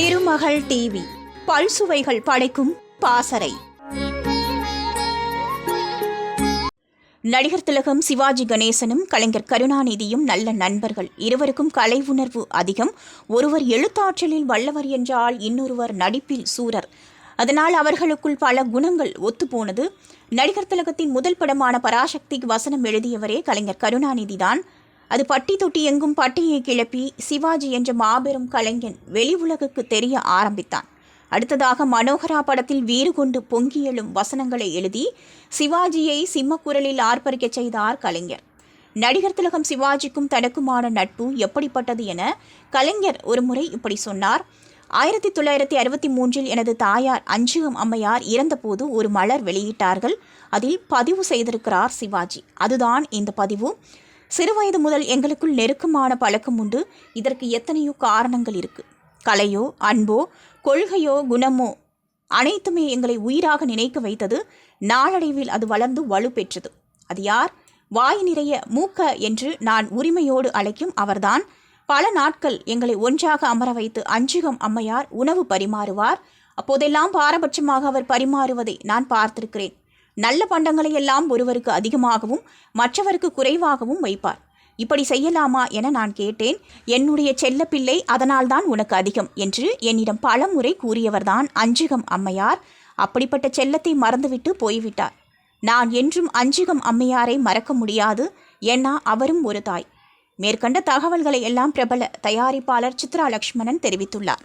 திருமகள் TV. பல்சுவைகள் படைக்கும் பாசறை. நடிகர் திலகம் சிவாஜி கணேசனும் கலைஞர் கருணாநிதியும் நல்ல நண்பர்கள். இருவருக்கும் கலை உணர்வு அதிகம். ஒருவர் எழுத்தாற்றலில் வல்லவர் என்றால் இன்னொருவர் நடிப்பில் சூரர். அதனால் அவர்களுக்குள் பல குணங்கள் ஒத்துப்போனது. நடிகர் திலகத்தின் முதல் படமான பராசக்திக்கு வசனம் எழுதியவரே கலைஞர் கருணாநிதிதான். அது பட்டி தொட்டி எங்கும் பட்டியை கிளப்பி சிவாஜி என்ற மாபெரும் கலைஞன் வெளி உலகுக்கு தெரிய ஆரம்பித்தான். அடுத்ததாக மனோகரா படத்தில் வீறு கொண்டு பொங்கியலும் வசனங்களை எழுதி சிவாஜியை சிம்மக்குரலில் ஆர்ப்பரிக்கச் செய்தார் கலைஞர். நடிகர் திலகம் சிவாஜிக்கும் தனக்குமான நட்பு எப்படிப்பட்டது என கலைஞர் ஒருமுறை இப்படி சொன்னார். ஆயிரத்தி தொள்ளாயிரத்தி அறுபத்தி மூன்றில் எனது தாயார் அஞ்சுகம் அம்மையார் இறந்தபோது ஒரு மலர் வெளியிட்டார்கள். அதில் பதிவு செய்திருக்கிறார் சிவாஜி. அதுதான் இந்த பதிவு. சிறுவயது முதல் எங்களுக்குள் நெருக்கமான பழக்கம் உண்டு. இதற்கு எத்தனையோ காரணங்கள் இருக்கு. கலையோ அன்போ கொள்கையோ குணமோ அனைத்துமே எங்களை உயிராக நினைக்க வைத்தது. நாளடைவில் அது வளர்ந்து வலுப்பெற்றது அது யார்? வாய் நிறைய மூக்க என்று நான் உரிமையோடு அழைக்கும் அவர்தான். பல நாட்கள் எங்களை ஒன்றாக அமர வைத்து அஞ்சுகம் அம்மையார் உணவு பரிமாறுவார். அப்போதெல்லாம் பாரபட்சமாக அவர் பரிமாறுவதை நான் பார்த்திருக்கிறேன். நல்ல பண்டங்களை எல்லாம் ஒருவருக்கு அதிகமாகவும் மற்றவருக்கு குறைவாகவும் வைப்பார். இப்படி செய்யலாமா என நான் கேட்டேன். என்னுடைய செல்லப்பிள்ளை அதனால்தான் உனக்கு அதிகம் என்று என்னிடம் பலமுறை கூறியவர்தான் அஞ்சுகம் அம்மையார். அப்படிப்பட்ட செல்லத்தை மறந்துவிட்டு போய்விட்டார். நான் என்றும் அஞ்சுகம் அம்மையாரை மறக்க முடியாது. ஏன்னா அவரும் ஒரு தாய். மேற்கண்ட தகவல்களை எல்லாம் பிரபல தயாரிப்பாளர் சித்ரா லக்ஷ்மணன் தெரிவித்துள்ளார்.